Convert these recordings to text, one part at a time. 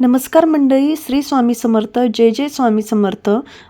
नमस्कार मंडळी श्री स्वामी समर्थ जय जय स्वामी समर्थ.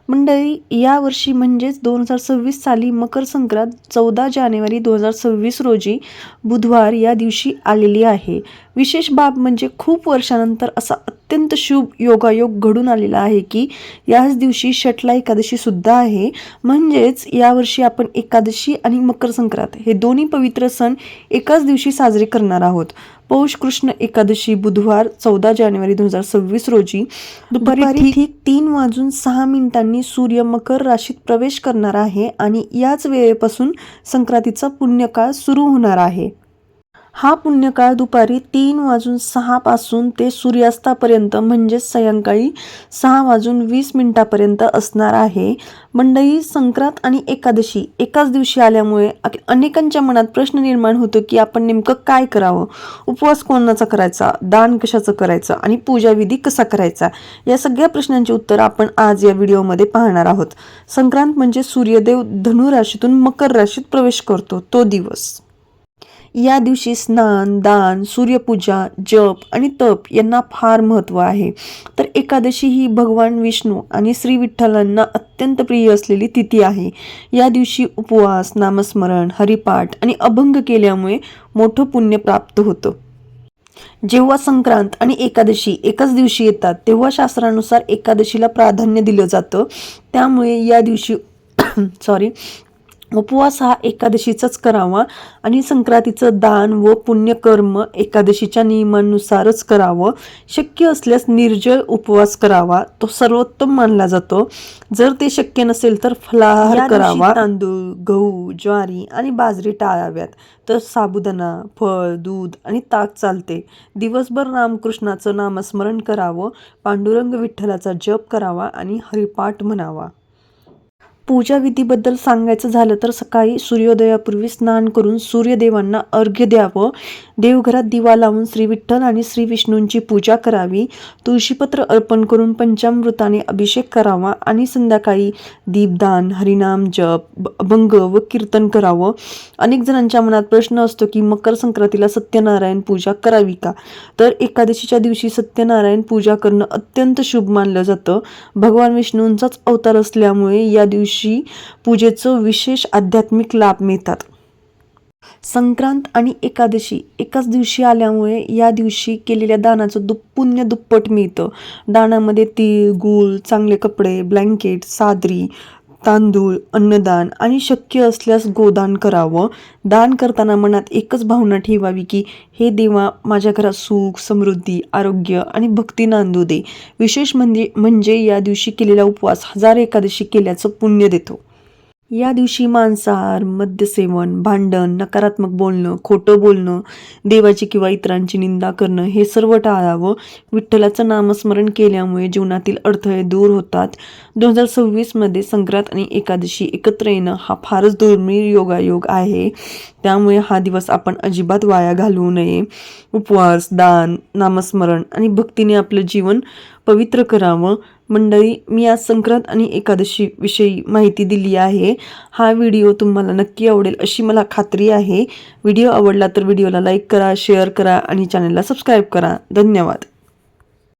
मंडळी यावर्षी म्हणजेच दोन हजार सव्वीस साली मकर संक्रांत चौदा जानेवारी दोन हजार सव्वीस रोजी बुधवार या दिवशी आलेली आहे. विशेष बाब म्हणजे खूप वर्षानंतर असा अत्यंत शुभ योगायोग घडून आलेला आहे की याच दिवशी शटला एकादशी सुद्धा आहे. म्हणजेच यावर्षी आपण एकादशी आणि मकर संक्रांत हे दोन्ही पवित्र सण एकाच दिवशी साजरे करणार आहोत. पौष कृष्ण एकादशी बुधवार चौदा जानेवारी दोन हजार सव्वीस रोजी दुपारी ठीक तीन वाजून सहा मिनिटांनी सूर्य मकर राशीत प्रवेश करणार आहे आणि याच वेळेपासून संक्रांतीचा पुण्यकाळ सुरू होणार आहे. हा पुण्यकाळ दुपारी तीन वाजून सहापासून ते सूर्यास्तापर्यंत म्हणजेच सायंकाळी सहा वाजून वीस मिनिटापर्यंत असणार आहे. मंडळी संक्रांत आणि एकादशी एकाच दिवशी आल्यामुळे अनेकांच्या मनात प्रश्न निर्माण होतो की आपण नेमकं काय करावं? उपवास कोणाचा करायचा? दान कशाचं करायचं? आणि पूजाविधी कसा करायचा? या सगळ्या प्रश्नांची उत्तर आपण आज या व्हिडिओमध्ये पाहणार आहोत. संक्रांत म्हणजे सूर्यदेव धनु राशीतून मकर राशीत प्रवेश करतो तो दिवस. या दिवशी स्नान दान सूर्यपूजा जप आणि तप यांना फार महत्त्व आहे. तर एकादशी ही भगवान विष्णू आणि श्री विठ्ठलांना अत्यंत प्रिय असलेली तिथी आहे. या दिवशी उपवास नामस्मरण हरिपाठ आणि अभंग केल्यामुळे मोठं पुण्य प्राप्त होतं. जेव्हा संक्रांत आणि एकादशी एकाच दिवशी येतात तेव्हा शास्त्रानुसार एकादशीला प्राधान्य दिलं जातं. त्यामुळे या दिवशी सॉरी उपवास हा एकादशीचाच करावा आणि संक्रांतीचं दान व पुण्यकर्म एकादशीच्या नियमानुसारच करावं. शक्य असल्यास निर्जळ उपवास करावा. तो सर्वोत्तम मानला जातो. जर ते शक्य नसेल तर फलाहार करावा. तांदूळ गहू ज्वारी आणि बाजरी टाळाव्यात. तर साबुदाणा फळ दूध आणि ताक चालते. दिवसभर रामकृष्णाचं नामस्मरण करावं. पांडुरंग विठ्ठलाचा जप करावा आणि हरिपाठ म्हणावा. पूजाविधीबद्दल सांगायचं झालं तर सकाळी सूर्योदयापूर्वी स्नान करून सूर्यदेवांना अर्घ्य द्यावं. देवघरात दिवा लावून श्री विठ्ठल आणि श्री विष्णूंची पूजा करावी. तुळशीपत्र अर्पण करून पंचामृताने अभिषेक करावा आणि संध्याकाळी दीपदान हरिनाम जप ब- अभंग व कीर्तन करावं. अनेक जणांच्या मनात प्रश्न असतो की मकर संक्रांतीला सत्यनारायण पूजा करावी का? तर एकादशीच्या दिवशी सत्यनारायण पूजा करणं अत्यंत शुभ मानलं जातं. भगवान विष्णूंचाच अवतार असल्यामुळे या दिवशी पूजेचं विशेष आध्यात्मिक लाभ मिळतात. संक्रांत आणि एकादशी एकाच दिवशी आल्यामुळे या दिवशी केलेल्या दानाचं दुप पुण्य दुप्पट मिळतं. दानामध्ये तीळ गूळ चांगले कपडे ब्लँकेट सादरी तांदूळ अन्नदान आणि शक्य असल्यास गोदान करावं. दान करताना मनात एकच भावना ठेवावी की हे देवा माझ्या घरात सुख समृद्धी आरोग्य आणि भक्ती नांदू दे. विशेष म्हणजे म्हणजे या दिवशी केलेला उपवास हजार एकादशी केल्याचं पुण्य देतो. या दिवशी मांसाहार मद्यसेवन भांडण नकारात्मक बोलणं खोटं बोलणं देवाची किंवा इतरांची निंदा करणं हे सर्व टाळावं. विठ्ठलाचं नामस्मरण केल्यामुळे जीवनातील अडथळे दूर होतात. दोन हजार सव्वीसमध्ये संक्रांत आणि एकादशी एकत्र येणं हा फारच दुर्मिळ योगायोग आहे. त्यामुळे हा दिवस आपण अजिबात वाया घालवू नये. उपवास दान नामस्मरण आणि भक्तीने आपलं जीवन पवित्र करावं. मंडळी मी आज संक्रांत आणि एकादशीविषयी माहिती दिली आहे. हा व्हिडिओ तुम्हाला नक्की आवडेल अशी मला खात्री आहे. व्हिडिओ आवडला तर व्हिडिओला लाईक करा शेअर करा आणि चॅनलला सबस्क्राईब करा. धन्यवाद.